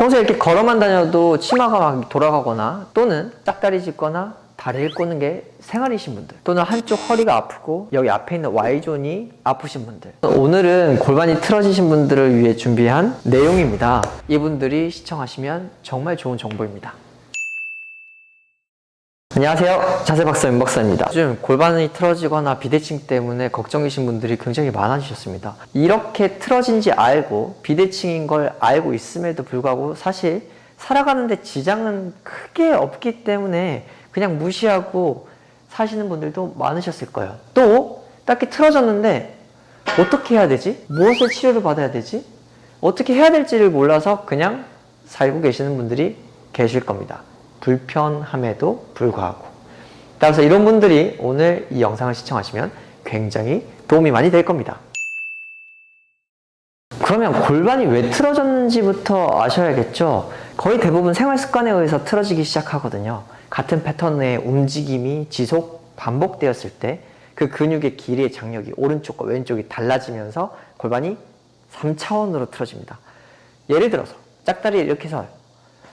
평소에 이렇게 걸어만 다녀도 치마가 막 돌아가거나 또는 짝다리 짚거나 다리를 꼬는 게 생활이신 분들 또는 한쪽 허리가 아프고 여기 앞에 있는 Y존이 아프신 분들. 오늘은 골반이 틀어지신 분들을 위해 준비한 내용입니다. 이분들이 시청하시면 정말 좋은 정보입니다 안녕하세요 자세박사 윤박사입니다 요즘 골반이 틀어지거나 비대칭 때문에 걱정이신 분들이 굉장히 많아지셨습니다 이렇게 틀어진지 알고 비대칭인 걸 알고 있음에도 불구하고 사실 살아가는데 지장은 크게 없기 때문에 그냥 무시하고 사시는 분들도 많으셨을 거예요 또 딱히 틀어졌는데 어떻게 해야 되지? 무엇을 치료를 받아야 되지? 어떻게 해야 될지를 몰라서 그냥 살고 계시는 분들이 계실 겁니다. 불편함에도 불구하고. 따라서 이런 분들이 오늘 이 영상을 시청하시면 굉장히 도움이 많이 될 겁니다. 그러면 골반이 왜 틀어졌는지부터 아셔야겠죠? 거의 대부분 생활 습관에 의해서 틀어지기 시작하거든요. 같은 패턴의 움직임이 지속 반복되었을 때 그 근육의 길이의 장력이 오른쪽과 왼쪽이 달라지면서 골반이 3차원으로 틀어집니다. 예를 들어서 짝다리 이렇게 서요.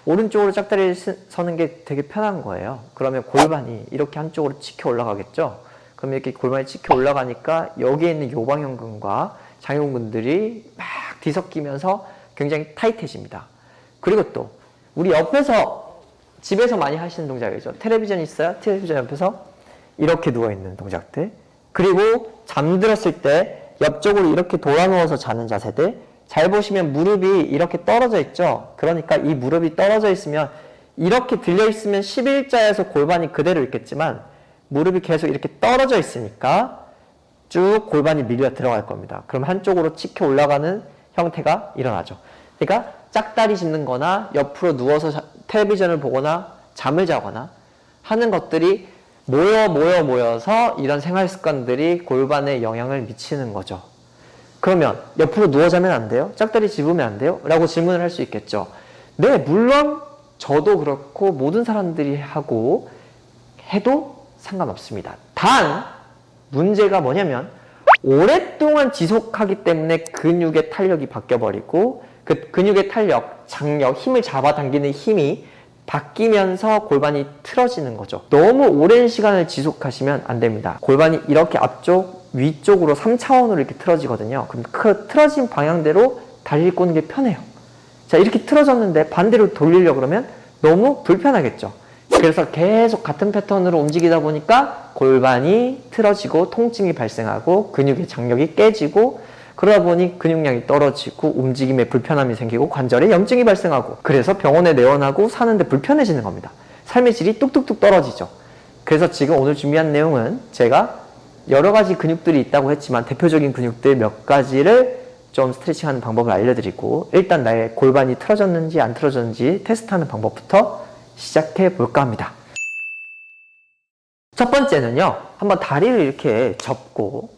오른쪽으로 짝다리를 스- 서는 게 되게 편한 거예요. 그러면 골반이 이렇게 한쪽으로 치켜 올라가겠죠? 그럼 이렇게 골반이 치켜 올라가니까 여기에 있는 요방형근과 장요근들이 막 뒤섞이면서 굉장히 타이트해집니다. 그리고 또 우리 옆에서 집에서 많이 하시는 동작이죠. 텔레비전 있어요? 텔레비전 옆에서 이렇게 누워있는 동작들. 그리고 잠들었을 때 옆쪽으로 이렇게 돌아 누워서 자는 자세들. 잘 보시면 무릎이 이렇게 떨어져 있죠. 그러니까 이 무릎이 떨어져 있으면 이렇게 들려 있으면 11자에서 골반이 그대로 있겠지만 무릎이 계속 이렇게 떨어져 있으니까 쭉 골반이 밀려 들어갈 겁니다. 그럼 한쪽으로 치켜 올라가는 형태가 일어나죠. 그러니까 짝다리 짚는 거나 옆으로 누워서 자- 텔레비전을 보거나 잠을 자거나 하는 것들이 모여 모여 모여서 이런 생활 습관들이 골반에 영향을 미치는 거죠. 그러면 옆으로 누워 자면 안 돼요? 짝다리 집으면 안 돼요? 라고 질문을 할 수 있겠죠. 네, 물론 저도 그렇고 모든 사람들이 하고 해도 상관없습니다. 단 문제가 뭐냐면 오랫동안 지속하기 때문에 근육의 탄력이 바뀌어버리고 그 근육의 탄력, 장력, 힘을 잡아당기는 힘이 바뀌면서 골반이 틀어지는 거죠. 너무 오랜 시간을 지속하시면 안 됩니다. 골반이 이렇게 앞쪽, 위쪽으로 3차원으로 이렇게 틀어지거든요. 그럼 그 틀어진 방향대로 다리를 꼬는 게 편해요. 자, 이렇게 틀어졌는데 반대로 돌리려고 그러면 너무 불편하겠죠. 그래서 계속 같은 패턴으로 움직이다 보니까 골반이 틀어지고 통증이 발생하고 근육의 장력이 깨지고 그러다 보니 근육량이 떨어지고 움직임에 불편함이 생기고 관절에 염증이 발생하고 그래서 병원에 내원하고 사는데 불편해지는 겁니다. 삶의 질이 뚝뚝뚝 떨어지죠. 그래서 지금 오늘 준비한 내용은 제가 여러 가지 근육들이 있다고 했지만 대표적인 근육들 몇 가지를 좀 스트레칭하는 방법을 알려드리고 일단 나의 골반이 틀어졌는지 안 틀어졌는지 테스트하는 방법부터 시작해 볼까 합니다. 첫 번째는요, 한번 다리를 이렇게 접고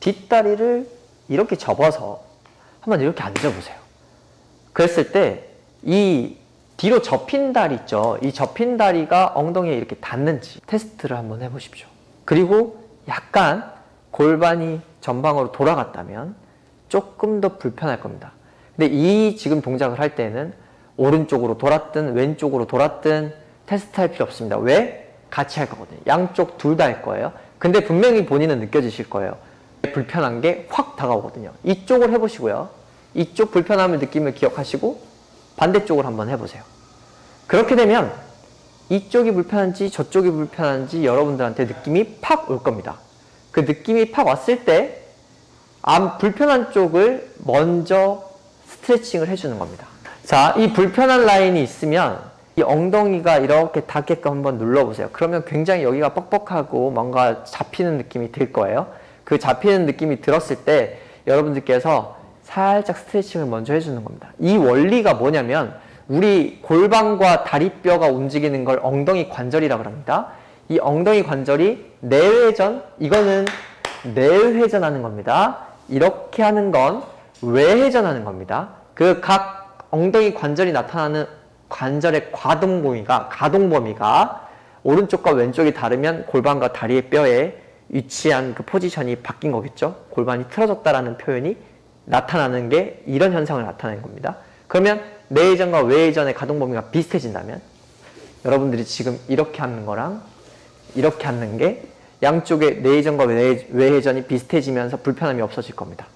뒷다리를 이렇게 접어서 한번 이렇게 앉아보세요. 그랬을 때 이 뒤로 접힌 다리 있죠. 이 접힌 다리가 엉덩이에 이렇게 닿는지 테스트를 한번 해보십시오. 그리고 약간 골반이 전방으로 돌아갔다면 조금 더 불편할 겁니다. 근데 이 지금 동작을 할 때는 오른쪽으로 돌았든 왼쪽으로 돌았든 테스트 할 필요 없습니다. 왜? 같이 할 거거든요. 양쪽 둘 다 할 거예요. 근데 분명히 본인은 느껴지실 거예요. 불편한 게 확 다가오거든요. 이쪽을 해보시고요. 이쪽 불편함을 느낌을 기억하시고 반대쪽을 한번 해보세요. 그렇게 되면 이쪽이 불편한지 저쪽이 불편한지 여러분들한테 느낌이 팍 올 겁니다. 그 느낌이 팍 왔을 때안 불편한 쪽을 먼저 스트레칭을 해주는 겁니다. 자, 이 불편한 라인이 있으면 이 엉덩이가 이렇게 닿게끔 한번 눌러보세요. 그러면 굉장히 여기가 뻑뻑하고 뭔가 잡히는 느낌이 들 거예요. 그 잡히는 느낌이 들었을 때 여러분들께서 살짝 스트레칭을 먼저 해주는 겁니다. 이 원리가 뭐냐면 우리 골반과 다리뼈가 움직이는 걸 엉덩이 관절이라고 합니다. 이 엉덩이 관절이 내회전, 이거는 내회전하는 겁니다. 이렇게 하는 건 외회전하는 겁니다. 그 각 엉덩이 관절이 나타나는 관절의 가동 범위가 가동 범위가 오른쪽과 왼쪽이 다르면 골반과 다리의 뼈에 위치한 그 포지션이 바뀐 거겠죠. 골반이 틀어졌다라는 표현이 나타나는 게 이런 현상을 나타내는 겁니다. 그러면 내회전과 외회전의 가동 범위가 비슷해진다면 여러분들이 지금 이렇게 하는 거랑 이렇게 하는 게 양쪽의 내회전과 외- 외회전이 비슷해지면서 불편함이 없어질 겁니다.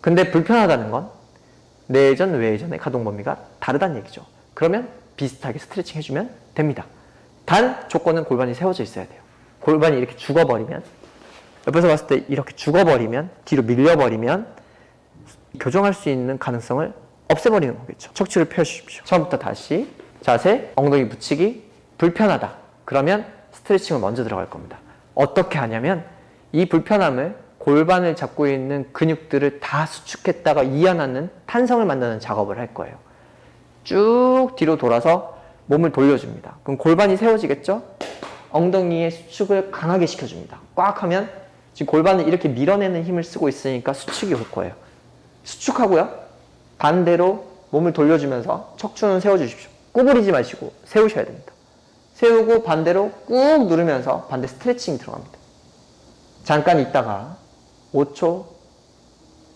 근데 불편하다는 건 내회전, 외회전의 가동 범위가 다르다는 얘기죠. 그러면 비슷하게 스트레칭 해주면 됩니다. 단 조건은 골반이 세워져 있어야 돼요. 골반이 이렇게 죽어버리면 옆에서 봤을 때 이렇게 죽어버리면 뒤로 밀려버리면 교정할 수 있는 가능성을 없애버리는 거겠죠. 척추를 펴주십시오. 처음부터 다시 자세, 엉덩이 붙이기 불편하다. 그러면 스트레칭을 먼저 들어갈 겁니다. 어떻게 하냐면 이 불편함을 골반을 잡고 있는 근육들을 다 수축했다가 이완하는 탄성을 만드는 작업을 할 거예요. 쭉 뒤로 돌아서 몸을 돌려줍니다. 그럼 골반이 세워지겠죠? 엉덩이의 수축을 강하게 시켜줍니다. 꽉 하면 지금 골반을 이렇게 밀어내는 힘을 쓰고 있으니까 수축이 올 거예요. 수축하고요. 반대로 몸을 돌려주면서 척추는 세워주십시오. 구부리지 마시고 세우셔야 됩니다. 세우고 반대로 꾹 누르면서 반대 스트레칭 들어갑니다. 잠깐 있다가 5초,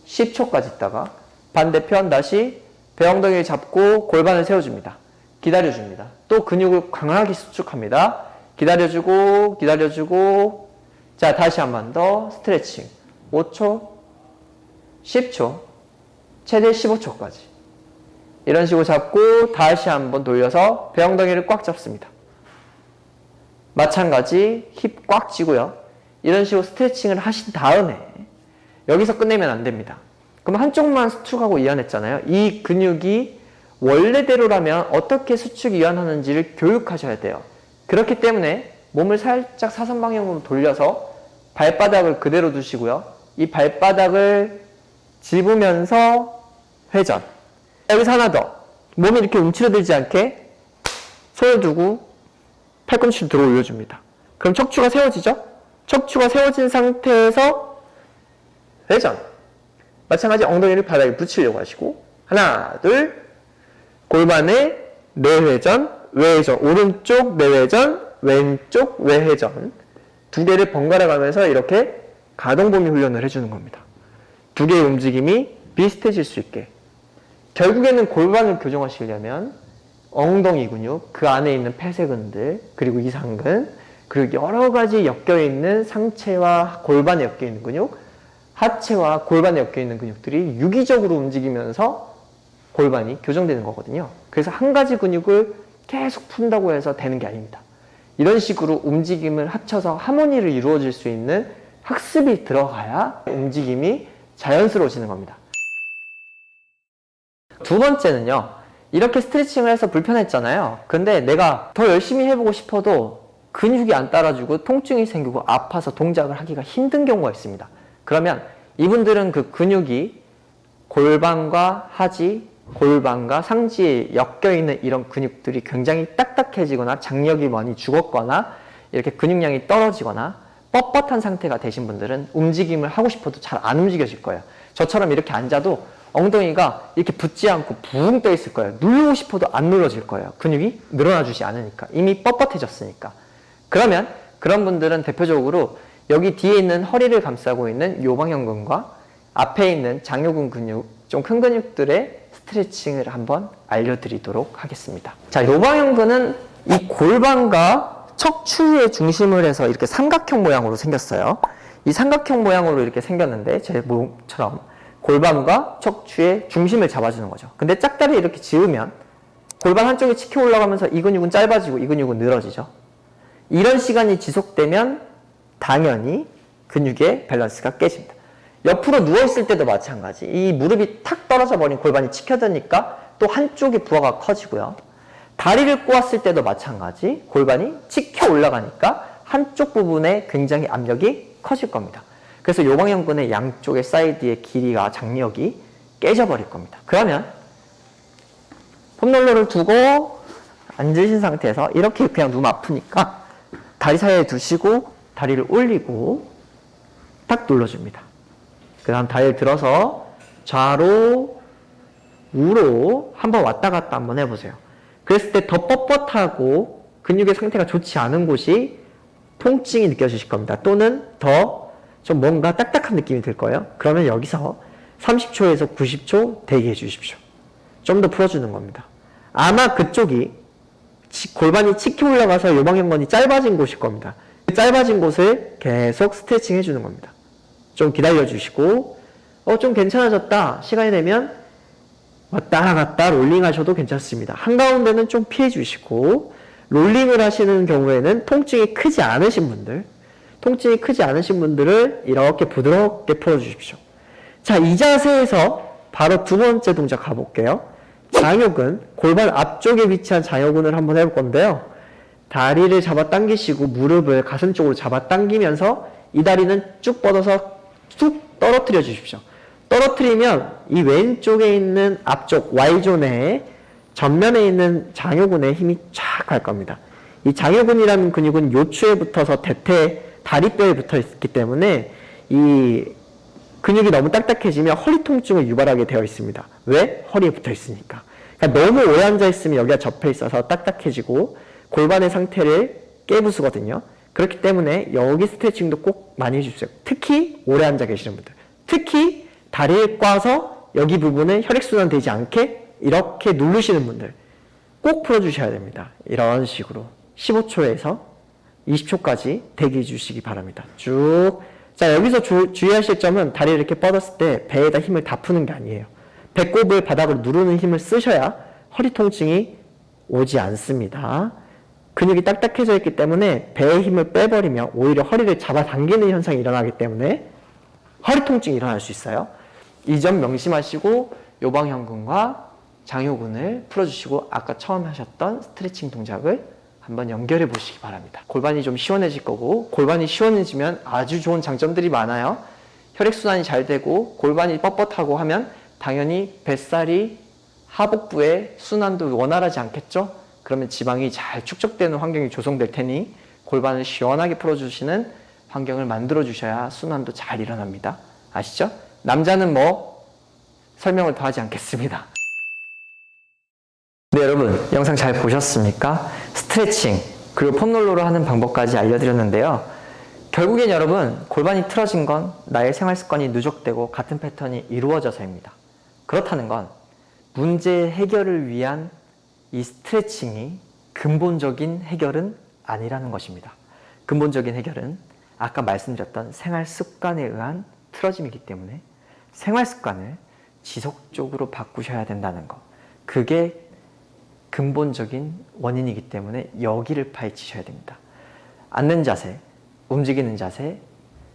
10초까지 있다가 반대편 다시 배엉덩이를 잡고 골반을 세워줍니다. 기다려줍니다. 또 근육을 강하게 수축합니다. 기다려주고, 기다려주고. 자, 다시 한 번 더 스트레칭. 5초, 10초, 최대 15초까지. 이런 식으로 잡고 다시 한번 돌려서 배 엉덩이를 꽉 잡습니다. 마찬가지 힙 꽉 쥐고요. 이런 식으로 스트레칭을 하신 다음에 여기서 끝내면 안 됩니다. 그럼 한쪽만 수축하고 이완했잖아요. 이 근육이 원래대로라면 어떻게 수축 이완하는지를 교육하셔야 돼요. 그렇기 때문에 몸을 살짝 사선 방향으로 돌려서 발바닥을 그대로 두시고요. 이 발바닥을 집으면서 회전. 여기서 하나 더. 몸이 이렇게 움츠러들지 않게 손을 두고 팔꿈치를 들어 올려줍니다. 그럼 척추가 세워지죠? 척추가 세워진 상태에서 회전. 마찬가지 엉덩이를 바닥에 붙이려고 하시고 하나, 둘, 골반에 내회전, 외회전, 오른쪽 내회전, 왼쪽 외회전 두 개를 번갈아 가면서 이렇게 가동범위 훈련을 해주는 겁니다. 두 개의 움직임이 비슷해질 수 있게 결국에는 골반을 교정하시려면 엉덩이 근육, 그 안에 있는 폐쇄근들, 그리고 이상근, 그리고 여러 가지 엮여 있는 상체와 골반에 엮여 있는 근육, 하체와 골반에 엮여 있는 근육들이 유기적으로 움직이면서 골반이 교정되는 거거든요. 그래서 한 가지 근육을 계속 푼다고 해서 되는 게 아닙니다. 이런 식으로 움직임을 합쳐서 하모니를 이루어질 수 있는 학습이 들어가야 움직임이 자연스러워지는 겁니다. 두 번째는요. 이렇게 스트레칭을 해서 불편했잖아요. 근데 내가 더 열심히 해보고 싶어도 근육이 안 따라주고 통증이 생기고 아파서 동작을 하기가 힘든 경우가 있습니다. 그러면 이분들은 그 근육이 골반과 하지, 골반과 상지에 엮여 있는 이런 근육들이 굉장히 딱딱해지거나 장력이 많이 죽었거나 이렇게 근육량이 떨어지거나 뻣뻣한 상태가 되신 분들은 움직임을 하고 싶어도 잘 안 움직여질 거예요. 저처럼 이렇게 앉아도 엉덩이가 이렇게 붙지 않고 붕떠 있을 거예요. 누르고 싶어도 안 눌러질 거예요. 근육이 늘어나 주지 않으니까. 이미 뻣뻣해졌으니까. 그러면 그런 분들은 대표적으로 여기 뒤에 있는 허리를 감싸고 있는 요방형근과 앞에 있는 장요근 근육, 좀 큰 근육들의 스트레칭을 한번 알려드리도록 하겠습니다. 자, 요방형근은 이 골반과 척추의 중심을 해서 이렇게 삼각형 모양으로 생겼어요. 이 삼각형 모양으로 이렇게 생겼는데 제 몸처럼 골반과 척추의 중심을 잡아주는 거죠. 근데 짝다리 이렇게 지으면 골반 한쪽이 치켜 올라가면서 이 근육은 짧아지고 이 근육은 늘어지죠. 이런 시간이 지속되면 당연히 근육의 밸런스가 깨집니다. 옆으로 누워있을 때도 마찬가지. 이 무릎이 탁 떨어져 버린 골반이 치켜드니까 또 한쪽의 부하가 커지고요. 다리를 꼬았을 때도 마찬가지. 골반이 치켜 올라가니까 한쪽 부분에 굉장히 압력이 커질 겁니다. 그래서 요방형근의 양쪽의 사이드의 길이가 장력이 깨져버릴 겁니다. 그러면 폼롤러를 두고 앉으신 상태에서 이렇게 그냥 누면 아프니까 다리 사이에 두시고 다리를 올리고 탁 눌러줍니다. 그 다음 다리를 들어서 좌로 우로 한번 왔다 갔다 한번 해보세요. 그랬을 때 더 뻣뻣하고 근육의 상태가 좋지 않은 곳이 통증이 느껴지실 겁니다. 또는 더 좀 뭔가 딱딱한 느낌이 들 거예요. 그러면 여기서 30초에서 90초 대기해 주십시오. 좀 더 풀어주는 겁니다. 아마 그쪽이 치- 골반이 치켜 올라가서 요방형건이 짧아진 곳일 겁니다. 그 짧아진 곳을 계속 스트레칭 해주는 겁니다. 좀 기다려 주시고, 어, 좀 괜찮아졌다. 시간이 되면 왔다 갔다 롤링 하셔도 괜찮습니다. 한가운데는 좀 피해 주시고, 롤링을 하시는 경우에는 통증이 크지 않으신 분들, 통증이 크지 않으신 분들을 이렇게 부드럽게 풀어 주십시오. 자, 이 자세에서 바로 두 번째 동작 가볼게요. 장요근, 골반 앞쪽에 위치한 장요근을 한번 해볼 건데요. 다리를 잡아 당기시고 무릎을 가슴 쪽으로 잡아 당기면서 이 다리는 쭉 뻗어서 쑥 떨어뜨려 주십시오. 떨어뜨리면 이 왼쪽에 있는 앞쪽 Y존에 전면에 있는 장요근에 힘이 쫙 갈 겁니다. 이 장요근이라는 근육은 요추에 붙어서 대퇴 다리뼈에 붙어 있기 때문에 이 근육이 너무 딱딱해지면 허리 통증을 유발하게 되어 있습니다. 왜? 허리에 붙어 있으니까. 그러니까 너무 오래 앉아 있으면 여기가 접해 있어서 딱딱해지고 골반의 상태를 깨부수거든요. 그렇기 때문에 여기 스트레칭도 꼭 많이 해주세요. 특히 오래 앉아 계시는 분들. 특히 다리를 꽈서 여기 부분을 혈액순환 되지 않게 이렇게 누르시는 분들 꼭 풀어주셔야 됩니다. 이런 식으로 15초에서 20초까지 대기해 주시기 바랍니다. 쭉. 자, 여기서 주, 주의하실 점은 다리를 이렇게 뻗었을 때 배에다 힘을 다 푸는 게 아니에요. 배꼽을 바닥으로 누르는 힘을 쓰셔야 허리 통증이 오지 않습니다. 근육이 딱딱해져 있기 때문에 배의 힘을 빼버리면 오히려 허리를 잡아당기는 현상이 일어나기 때문에 허리 통증이 일어날 수 있어요. 이 점 명심하시고 요방형근과 장요근을 풀어주시고 아까 처음 하셨던 스트레칭 동작을 한번 연결해 보시기 바랍니다. 골반이 좀 시원해질 거고 골반이 시원해지면 아주 좋은 장점들이 많아요. 혈액순환이 잘 되고 골반이 뻣뻣하고 하면 당연히 뱃살이 하복부의 순환도 원활하지 않겠죠? 그러면 지방이 잘 축적되는 환경이 조성될 테니 골반을 시원하게 풀어주시는 환경을 만들어 주셔야 순환도 잘 일어납니다. 아시죠? 남자는 뭐 설명을 더 하지 않겠습니다. 네, 여러분, 영상 잘 보셨습니까? 스트레칭, 그리고 폼롤러로 하는 방법까지 알려드렸는데요. 결국엔 여러분, 골반이 틀어진 건 나의 생활 습관이 누적되고 같은 패턴이 이루어져서입니다. 그렇다는 건 문제 해결을 위한 이 스트레칭이 근본적인 해결은 아니라는 것입니다. 근본적인 해결은 아까 말씀드렸던 생활 습관에 의한 틀어짐이기 때문에 생활 습관을 지속적으로 바꾸셔야 된다는 것. 그게 근본적인 원인이기 때문에 여기를 파헤치셔야 됩니다. 앉는 자세, 움직이는 자세,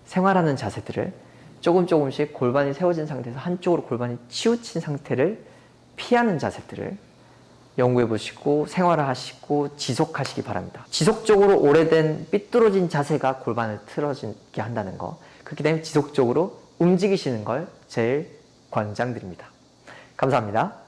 생활하는 자세들을 조금 조금씩 골반이 세워진 상태에서 한쪽으로 골반이 치우친 상태를 피하는 자세들을 연구해 보시고 생활하시고 지속하시기 바랍니다. 지속적으로 오래된 삐뚤어진 자세가 골반을 틀어지게 한다는 거. 그렇기 때문에 지속적으로 움직이시는 걸 제일 권장드립니다. 감사합니다.